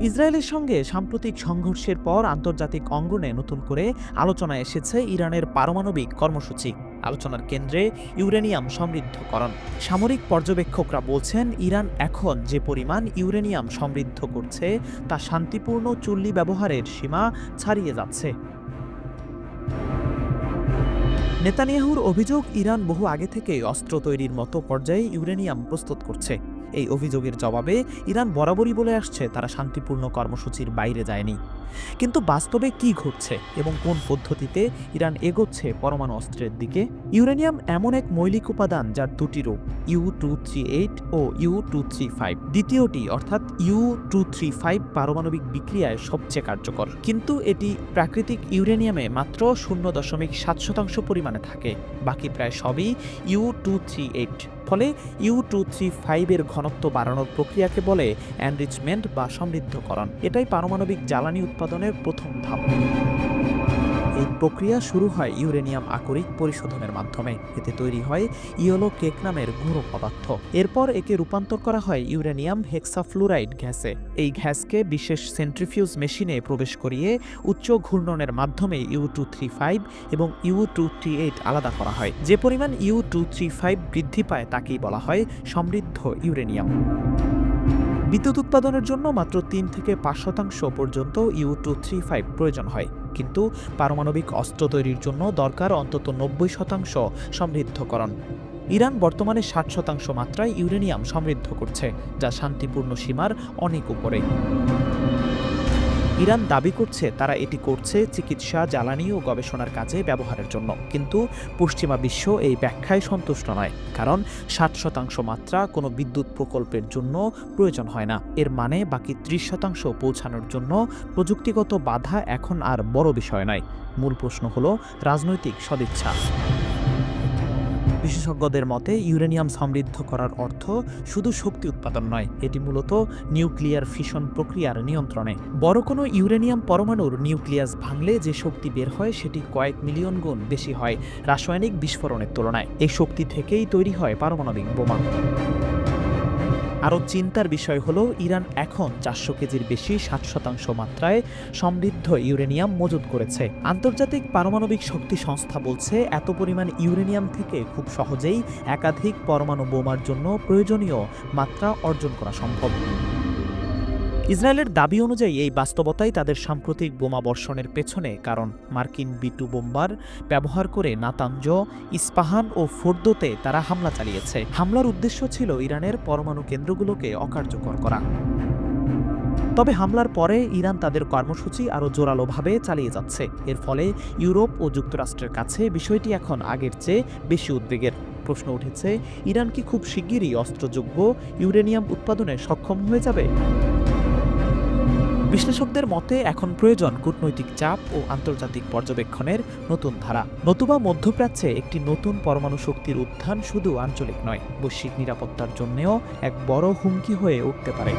ইসরায়েলের সঙ্গে সাম্প্রতিক সংঘর্ষের পর আন্তর্জাতিক অঙ্গনে নতুন করে আলোচনায় এসেছে ইরানের পারমাণবিক কর্মসূচি। আলোচনার কেন্দ্রে ইউরেনিয়াম সমৃদ্ধকরণ। সামরিক পর্যবেক্ষকরা বলছেন, ইরান এখন যে পরিমাণ ইউরেনিয়াম সমৃদ্ধ করছে, তা শান্তিপূর্ণ চুল্লি ব্যবহারের সীমা ছাড়িয়ে যাচ্ছে। নেতানিয়াহুর অভিযোগ ইরান বহু আগে থেকে অস্ত্র তৈরির মতো পর্যায়ে ইউরেনিয়াম প্রস্তুত করছে। এই অভিযোগের জবাবে ইরান বরাবরই বলে আসছে, তারা শান্তিপূর্ণ কর্মসূচির বাইরে যায়নি। কিন্তু বাস্তবে কি ঘটছে এবং কোন পদ্ধতিতে ইরান এগোচ্ছে পরমাণু অস্ত্রের দিকে? ইউরেনিয়াম এমন এক মৌলিক উপাদান যার দুটি রূপ, ইউ টু থ্রি এইট ও ইউ টু থ্রি ফাইভ। দ্বিতীয়টি, অর্থাৎ ইউ টু থ্রি ফাইভ পারমাণবিক বিক্রিয়ায় সবচেয়ে কার্যকর। কিন্তু এটি প্রাকৃতিক ইউরেনিয়ামে মাত্র শূন্য দশমিক সাত শতাংশ পরিমাণে থাকে। বাকি প্রায় সবই ইউ টু থ্রি এইট ফলে ইউ টু থ্রি ফাইভের ঘনত্ব বাড়ানোর প্রক্রিয়াকে বলে এনরিচমেন্ট বা সমৃদ্ধকরণ। এটাই পারমাণবিক জ্বালানি উৎপাদনের প্রথম ধাপ। এই প্রক্রিয়া শুরু হয় ইউরেনিয়াম আকরিক পরিশোধনের মাধ্যমে। এতে তৈরি হয় ইয়েলো কেক নামের গুঁড়ো পদার্থ। এরপর একে রূপান্তর করা হয় ইউরেনিয়াম হেক্সাফ্লুরাইড গ্যাসে। এই গ্যাসকে বিশেষ সেন্ট্রিফিউজ মেশিনে প্রবেশ করিয়ে উচ্চ ঘূর্ণনের মাধ্যমে ইউ টু থ্রি ফাইভ এবং ইউ টু থ্রি এইট আলাদা করা হয়। যে পরিমাণ ইউ টু থ্রি ফাইভ বৃদ্ধি পায় তাকেই বলা হয় সমৃদ্ধ ইউরেনিয়াম। বিদ্যুৎ উৎপাদনের জন্য মাত্র তিন থেকে পাঁচ শতাংশ পর্যন্ত ইউ টু থ্রি ফাইভ প্রয়োজন হয়। কিন্তু পারমাণবিক অস্ত্র তৈরির জন্য দরকার অন্তত নব্বই শতাংশ সমৃদ্ধকরণ। ইরান বর্তমানে ষাট শতাংশ মাত্রায় ইউরেনিয়াম সমৃদ্ধ করছে, যা শান্তিপূর্ণ সীমার অনেক উপরে। ইরান দাবি করছে তারা এটি করছে চিকিৎসা, জ্বালানি ও গবেষণার কাজে ব্যবহারের জন্য। কিন্তু পশ্চিমা বিশ্ব এই ব্যাখ্যায় সন্তুষ্ট নয়, কারণ ষাট শতাংশ মাত্রা কোনো বিদ্যুৎ প্রকল্পের জন্য প্রয়োজন হয় না। এর মানে বাকি ত্রিশ শতাংশ পৌঁছানোর জন্য প্রযুক্তিগত বাধা এখন আর বড় বিষয় নয়। মূল প্রশ্ন হলো, রাজনৈতিক সদিচ্ছা। বিশেষজ্ঞদের মতে, ইউরেনিয়াম সমৃদ্ধ করার অর্থ শুধু শক্তি উৎপাদন নয়, এটি মূলত নিউক্লিয়ার ফিশন প্রক্রিয়ার নিয়ন্ত্রণে। বড় কোনো ইউরেনিয়াম পরমাণুর নিউক্লিয়াস ভাঙলে যে শক্তি বের হয়, সেটি কয়েক মিলিয়ন গুণ বেশি হয় রাসায়নিক বিস্ফোরণের তুলনায়। এই শক্তি থেকেই তৈরি হয় পারমাণবিক বোমা। আরও চিন্তার বিষয় হলো, ইরান এখন চারশো কেজির বেশি ষাট শতাংশ মাত্রায় সমৃদ্ধ ইউরেনিয়াম মজুত করেছে। আন্তর্জাতিক পারমাণবিক শক্তি সংস্থা বলছে, এত পরিমাণ ইউরেনিয়াম থেকে খুব সহজেই একাধিক পরমাণু বোমার জন্য প্রয়োজনীয় মাত্রা অর্জন করা সম্ভব। ইসরায়েলের দাবি অনুযায়ী এই বাস্তবতাই তাদের সাম্প্রতিক বোমা বর্ষণের পেছনে, কারণ মার্কিন বিটু বোম্বার ব্যবহার করে নাতাঞ্জ ইস্পাহান ও ফোর্দোতে তারা হামলা চালিয়েছে। হামলার উদ্দেশ্য ছিল ইরানের পরমাণু কেন্দ্রগুলোকে অকার্যকর করা। তবে হামলার পরে ইরান তাদের কর্মসূচি আরও জোরালোভাবে চালিয়ে যাচ্ছে। এর ফলে ইউরোপ ও যুক্তরাষ্ট্রের কাছে বিষয়টি এখন আগের চেয়ে বেশি উদ্বেগের। প্রশ্ন উঠেছে, ইরান কি খুব শিগগিরই অস্ত্রযোগ্য ইউরেনিয়াম উৎপাদনে সক্ষম হয়ে যাবে? বিশ্লেষকদের মতে, এখন প্রয়োজন কূটনৈতিক চাপ ও আন্তর্জাতিক পর্যবেক্ষণের নতুন ধারা। নতুবা মধ্যপ্রাচ্যে একটি নতুন পরমাণু শক্তির উত্থান শুধু আঞ্চলিক নয়, বৈশ্বিক নিরাপত্তার জন্যেও এক বড় হুমকি হয়ে উঠতে পারে।